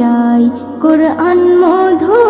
যায় কোরআন মধুর